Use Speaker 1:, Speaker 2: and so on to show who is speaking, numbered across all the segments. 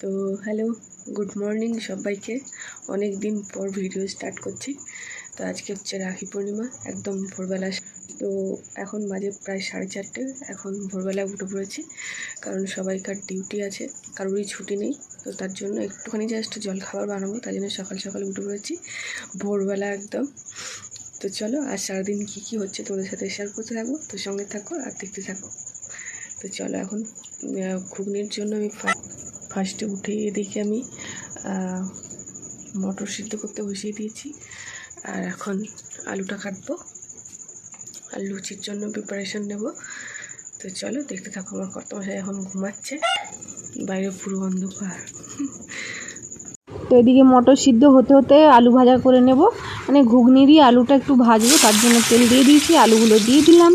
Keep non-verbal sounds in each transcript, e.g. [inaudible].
Speaker 1: তো hello good morning সবাইকে। অনেক দিন পর ভিডিও স্টার্ট করছি। তো আজকে হচ্ছে রাখি পূর্ণিমা, একদম ভোরবেলা। তো এখন বাজে প্রায় সাড়ে চারটে, এখন ভোরবেলায় উঠে পড়েছি। কারণ সবাইকার ডিউটি আছে, কারোরই ছুটি নেই। তো তার জন্য একটুখানি জাস্ট জল খাবার বানাবো তাই জন্য সকাল সকাল উঠে পড়েছি। ভোরবেলা একদম। তো চলো, আর সারাদিন কী কী হচ্ছে তোমাদের সাথে শেয়ার করতে থাকব। তো সঙ্গে থাকো আর দেখতে থাকো। তো চলো এখন ঘুগনির জন্য আমি ফার্স্টে উঠে এদিকে আমি মটর সিদ্ধ করতে বসিয়ে দিয়েছি। আর এখন আলুটা কাটবো। আর লুচির জন্য প্রিপারেশন নেব। তো চলো দেখতে থাকো আমার কর্তমশাই এখন ঘুমাচ্ছে। বাইরে পুরো অন্ধকার।
Speaker 2: তো এদিকে মটর সিদ্ধ হতে হতে আলু ভাজা করে নেব। মানে ঘুগনিরই আলুটা একটু ভাজবো, তার জন্য তেল দিয়ে দিয়েছি, আলুগুলো দিয়ে দিলাম।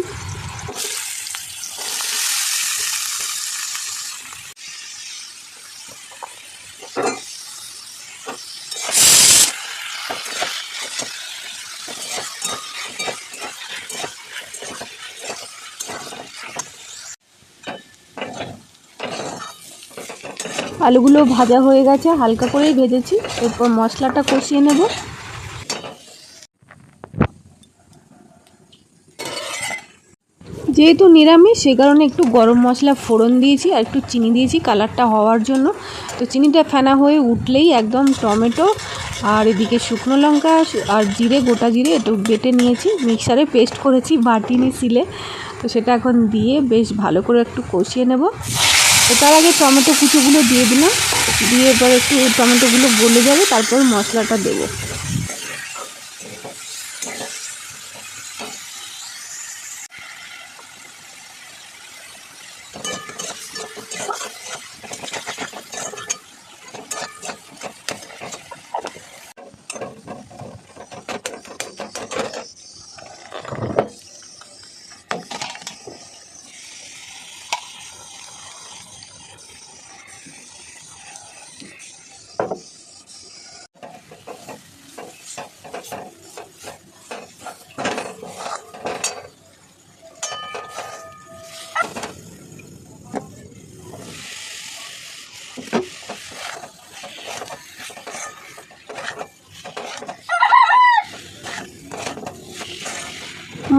Speaker 2: আলুগুলো ভাজা হয়ে গেছে, হালকা করেই ভেজেছি। এরপর মশলাটা কষিয়ে নেব। যেহেতু নিরামিষ, সে কারণে একটু গরম মশলা ফোড়ন দিয়েছি আর একটু চিনি দিয়েছি কালারটা হওয়ার জন্য। তো চিনিটা ফেনা হয়ে উঠলেই একদম টমেটো আর এদিকে শুকনো লঙ্কা আর জিরে, গোটা জিরে একটু বেটে নিয়েছি। মিক্সারে পেস্ট করেছি বাটিনি সিলে তো সেটা এখন দিয়ে বেশ ভালো করে একটু কষিয়ে নেব। তার আগে টমেটো কুচোগুলো দিয়ে দিলাম। দিয়ে এবার একটু টমেটোগুলো গলে যাবে, তারপর মশলাটা দেবো।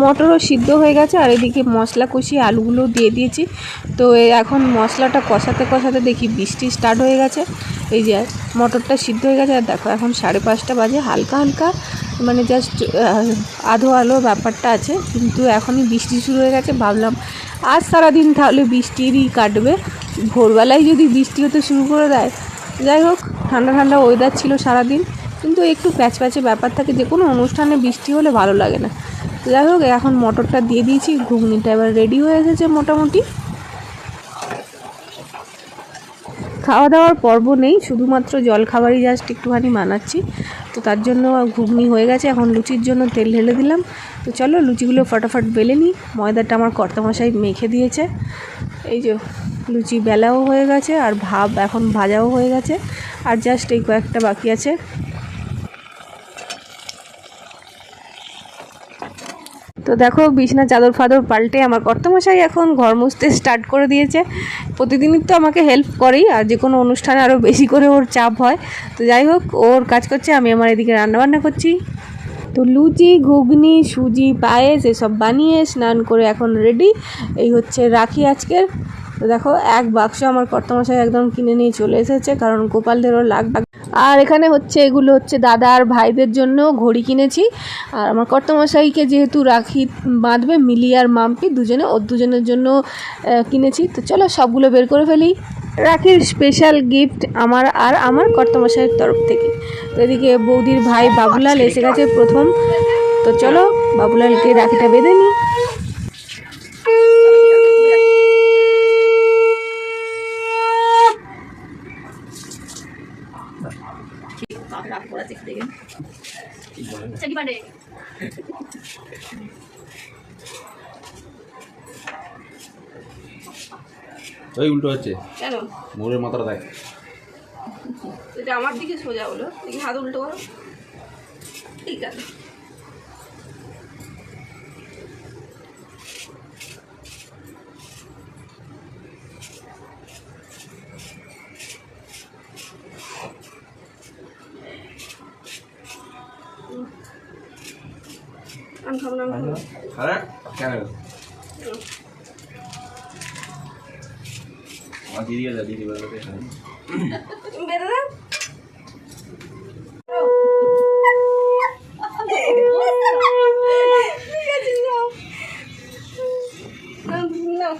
Speaker 2: মটরও সিদ্ধ হয়ে গেছে, আর এদিকে মশলা কষিয়ে আলুগুলো দিয়ে দিয়েছি। তো এখন মশলাটা কষাতে কষাতে দেখি বৃষ্টি স্টার্ট হয়ে গেছে। এই যে মটরটা সিদ্ধ হয়ে গেছে, আর দেখো এখন সাড়ে পাঁচটা বাজে, হালকা হালকা মানে জাস্ট আধো আলো ব্যাপারটা আছে, কিন্তু এখনই বৃষ্টি শুরু হয়ে গেছে, ভাবলাম আজ সারাদিন তাহলে বৃষ্টিরই কাটবে। ভোরবেলায় যদি বৃষ্টি হতে শুরু করে দেয়, যাই হোক, ঠান্ডা ঠান্ডা ওয়েদার ছিল সারাদিন, কিন্তু একটু প্যাচ প্যাচে ব্যাপার থাকে যে কোনো অনুষ্ঠানে বৃষ্টি হলে ভালো লাগে না। যাই হোক, এখন মটরটা দিয়ে দিয়েছি, ঘুগনিটা এবার রেডি হয়ে এসেছে মোটামুটি। খাওয়া দাওয়ার পর্ব নেই, শুধুমাত্র জল খাবারই জাস্ট একটুখানি বানাচ্ছি। তো তার জন্য ঘুগনি হয়ে গেছে, এখন লুচির জন্য তেল ঢেলে দিলাম। তো চলো, লুচিগুলো ফটাফট বেলে নিই। ময়দাটা আমার কর্তামশাই মেখে দিয়েছে। এই যে, লুচি বেলাও হয়ে গেছে, আর ভাব এখন ভাজাও হয়ে গেছে। আর জাস্ট এই কয়েকটা বাকি আছে। তো দেখো বিছনা চাদর ফাদর পাল্টে আমার কর্তমশাই এখন ঘর মুছতে স্টার্ট করে দিয়েছে। প্রতিদিনই তো আমাকে হেল্প করেই, আর যে কোনো অনুষ্ঠানে আরও বেশি করে ওর চাপ হয়। তো যাই হোক, ওর কাজ করছে, আমি আমার এদিকে রান্নাবান্না করছি। তো লুচি, ঘুগনি, সুজি, পায়েস, এসব বানিয়ে স্নান করে এখন রেডি এই হচ্ছে রাখি আজকের। তো দেখো, এক বাক্স আমার কর্তমশাই একদম কিনে নিয়ে চলে এসেছে, কারণ গোপালদেরও লাগ আর এখানে হচ্ছে, এগুলো হচ্ছে দাদা আর ভাইদের জন্য ঘড়ি কিনেছি। আর আমার কর্তমশাইকে যেহেতু রাখি, বাঁধবে, মিলি আর মাম্পি দুজনে, ওর দুজনের জন্য কিনেছি। তো চলো, সবগুলো বের করে ফেলি। রাখির স্পেশাল গিফট আমার আর আমার কর্তমশাইয়ের তরফ থেকে। তো এদিকে বৌদির ভাই বাবুলাল এসে গেছে প্রথম। তো চলো, বাবুলালকে রাখিটা বেঁধে নিই।
Speaker 3: ওই উল্টো হচ্ছে।
Speaker 1: কেন?
Speaker 3: মোড়ের মাথাটা দেখ।
Speaker 1: এটা আমার দিকে সোজা হলো দেখি হাত উল্টো করো। ঠিক আছে।
Speaker 4: আমি খাব না।
Speaker 3: আরে কেন? আমার দিদি দিদি বলতে
Speaker 4: বেরো নাও।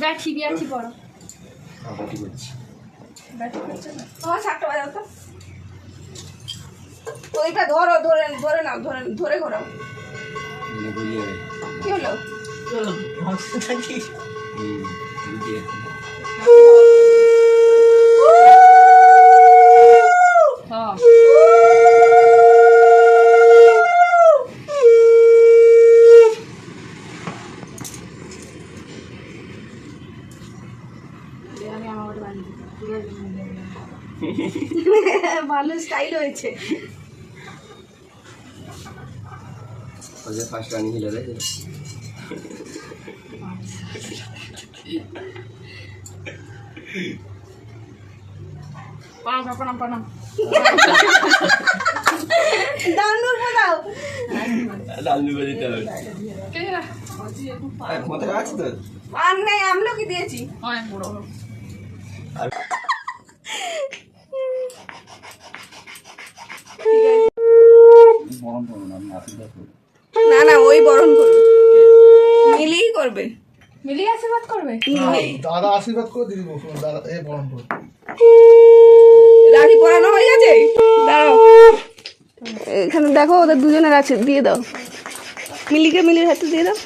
Speaker 5: ব্যাঠি বিয়াঠি পড়ো
Speaker 3: বাটি
Speaker 4: তোমার শাকটা বাজাও তো ওইটা ধরো ধরে ধরে নাও ধরে ধরে ঘোরাও।
Speaker 3: দিদি
Speaker 4: কি হলো? [laughs] ভালো স্টাইল হয়েছে
Speaker 3: ওই যে ফার্স্ট রানিং হিলে রে
Speaker 5: প্রণাম প্রণাম প্রণাম
Speaker 4: দানুর দাও
Speaker 3: ডালু করে দিতে হবে ক্ষমতা আছে তো
Speaker 4: আর নেই আমলকি দিয়েছি।
Speaker 5: অনেক বড়
Speaker 3: গরম আমি
Speaker 4: বরণ করবে। মিলিই করবে।
Speaker 5: মিলিয়ে আশীর্বাদ করবে?
Speaker 6: দাদা আশীর্বাদ করে দিদি বসুন দাদা এ বরণ করে।
Speaker 4: রাখি পরানো হয়ে গেছে? দাঁড়াও। এখানে দেখো ওদের দুজনের আছে দিয়ে দাও। মিলিকে মিলির হাতে দিয়ে দাও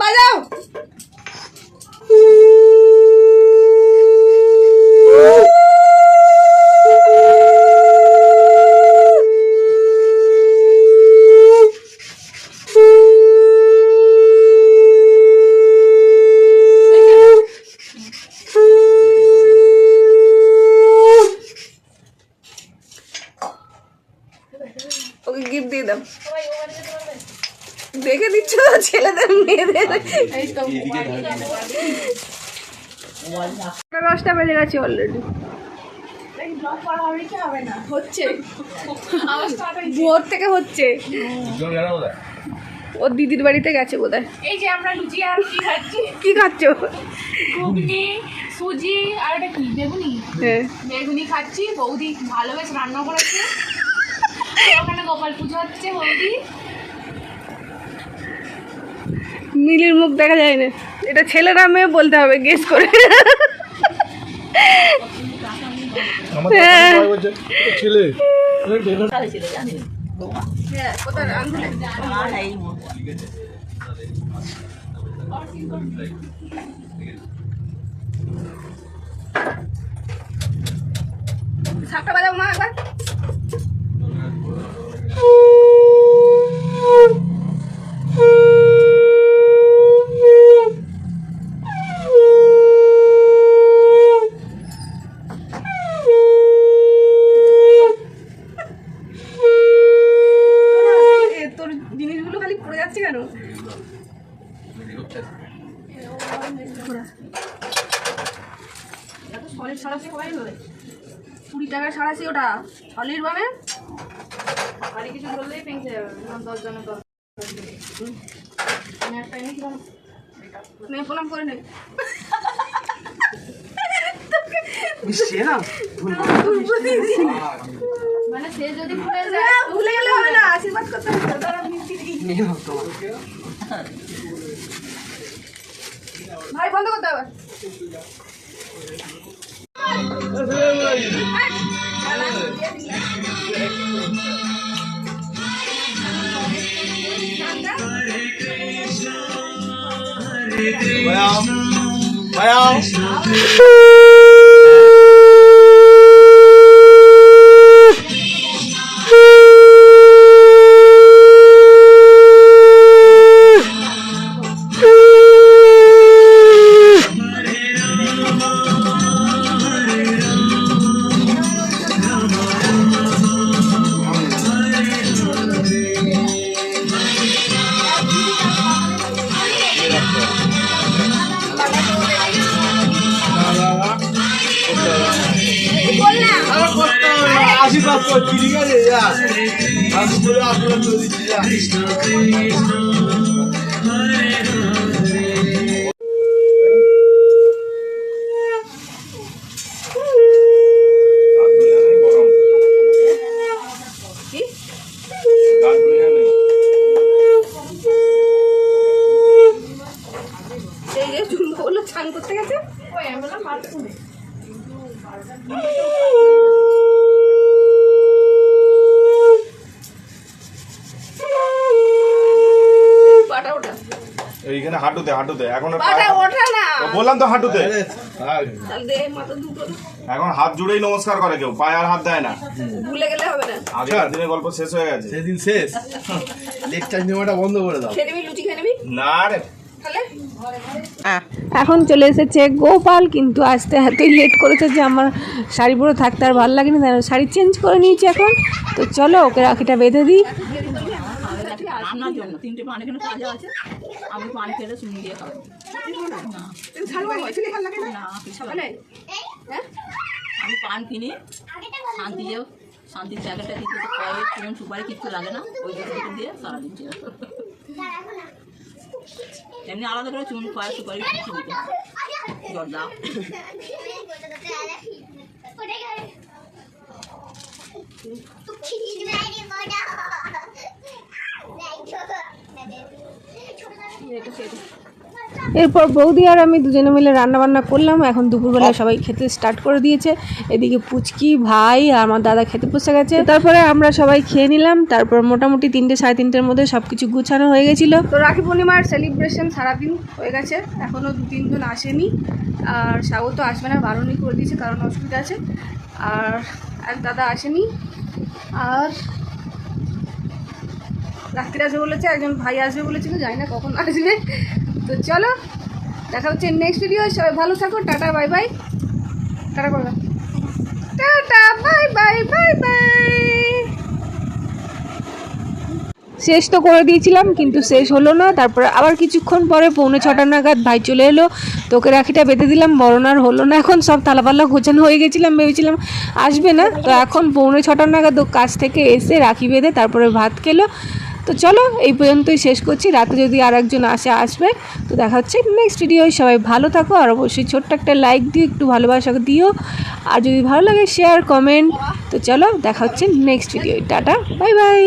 Speaker 4: বাজাও ওকে গিফট দিয়ে দাও দেখে দিচ্ছ তো ছেলেদের মেয়েদের। দশটা বেজে গেছে অলরেডি হচ্ছে। ভোর থেকে ওর দিদির বাড়িতে গেছে বোধহয়।
Speaker 5: এই যে আমরা লুচি আর কি খাচ্ছি।
Speaker 4: কি খাচ্ছ?
Speaker 5: ঘুগনি সুজি আর এটা কি? বেগুনি?
Speaker 4: হ্যাঁ।
Speaker 5: বেগুনি খাচ্ছি। বৌদি ভালোবেসে রান্না করেছে। ওখানে গোপাল পুজো হচ্ছে বৌদি।
Speaker 4: মিলির মুখ দেখা যায় না এটা ছেলেরা মেয়ে বলতে হবে গেস করে।
Speaker 6: তো
Speaker 4: হ্যাঁ।
Speaker 6: সবাই বলছে "ও ছেলে। আরে ঢেলো
Speaker 4: শাকটা বাজাও মা একবার এ, তোর জিনিসগুলো খালি পড়ে যাচ্ছে কেন এত সলিড সারাশি কমাই হবে টাকা সারাশি ওটা। সলিড মানে বাড়ি কিছু বললেই পেঁচে যাবে দশ জনের। দশ প্রণাম করে নে।
Speaker 5: মানে সে যদি ভুলে যায়
Speaker 4: ভুলে গেলে হবে না আশীর্বাদ করতে ভাই বন্ধ করতে হবে। Well, well.
Speaker 6: আশীর্বাদ করছি ঠিক আছে আমি বলে আশীর্বাদ করে দিচ্ছি
Speaker 2: করতে গেছে [laughs]
Speaker 5: ওই আমি বললাম বাথরুমে
Speaker 2: পাটা ওটা
Speaker 7: এইখানে হাঁটুতে হাঁটুতে। এখন বললাম তো হাঁটুতে।
Speaker 6: আরে, থাক।
Speaker 2: তাহলে দে মাথা দুটো।
Speaker 7: এখন হাত জুড়েই নমস্কার করে কেউ পায়ে আর হাত দেয় না।
Speaker 2: ভুলে গেলে হবে না।
Speaker 7: আগের দিনের গল্প শেষ হয়ে গেছে।
Speaker 6: সেদিন শেষ। লেকচার নেওয়াটা বন্ধ করে দাও।
Speaker 2: খেয়ে লুচি খেয়ে নিবি?
Speaker 7: না রে।
Speaker 2: এখন চলে এসেছে গোপাল কিন্তু আসতে এতই লেট করেছে যে আমার শাড়ি পরে থাকতে আর ভালো লাগেনি শাড়ি চেঞ্জ করে নিয়েছি এখন। তো চলো ওকে রাখিটা বেঁধে দিই।
Speaker 8: রান্নার জন্য তিনটে পানি এখানে সাজা আছে। আমি পানি খেলে শুনি দিয়ে খাব। না। কিছু লাগে আমি পান কিনি। শান্তি যে শান্তির জায়গাটা কিছু তো কয়ে চুন সুপারি কিছু লাগে না? ওই দুটো দিয়ে সারাদিন চলে এমনি আলাদা করে চুন কয়ে সুপারি কিছু দিতে হয়। জর্দা [laughs]
Speaker 2: এরপর বৌদি আর আমি দুজনে মিলে রান্না বান্না করলাম। এখন দুপুরবেলা সবাই খেতে স্টার্ট করে দিয়েছে। এদিকে পুচকি ভাই আর আমার দাদা খেতে বসে গেছে। তারপরে আমরা সবাই খেয়ে নিলাম। তারপর মোটামুটি তিনটে সাড়ে তিনটের মধ্যে সব কিছু গুছানো হয়ে গেছিল। তো রাখি পূর্ণিমার সেলিব্রেশন সারাদিন হয়ে গেছে। এখনও দু তিনজন আসেনি। আর স্বাগত আসবে না বারণই করে দিয়েছে কারণ অসুবিধা আছে। আর এক দাদা আসেনি। আর রাত্রি আসবে বলেছে, একজন ভাই আসবে বলেছিল, জানি না কখন আসবে। তো চলো, দেখা হচ্ছে নেক্সট ভিডিও সবাই ভালো থাকো, টাটা বাই বাই টাটা করবে। Tata bye bye bye bye শেষ তো করে দিয়েছিলাম, কিন্তু শেষ হলো না। তারপরে আবার কিছুক্ষণ পরে পৌনে ছটা নাগাদ ভাই চলে এলো। তোকে রাখিটা বেঁধে দিলাম, বরণ আর হলো না। এখন সব তালাপাল্লা গোছানো হয়ে গেছিলাম, ভেবেছিলাম আসবে না। তো এখন পৌনে ছটা নাগাদ কাজ থেকে এসে রাখি বেঁধে তারপরে ভাত খেলো। তো চলো, এই পর্যন্তই শেষ করছি। রাতে যদি আর একজন আসে, আসবে, তো দেখা হচ্ছে নেক্সট ভিডিও সবাই ভালো থাকো আর অবশ্যই ছোট্ট একটা লাইক দিও, একটু ভালোবাসা দিও। আর যদি ভালো লাগে শেয়ার কমেন্ট তো চলো দেখা হচ্ছে next video tata bye bye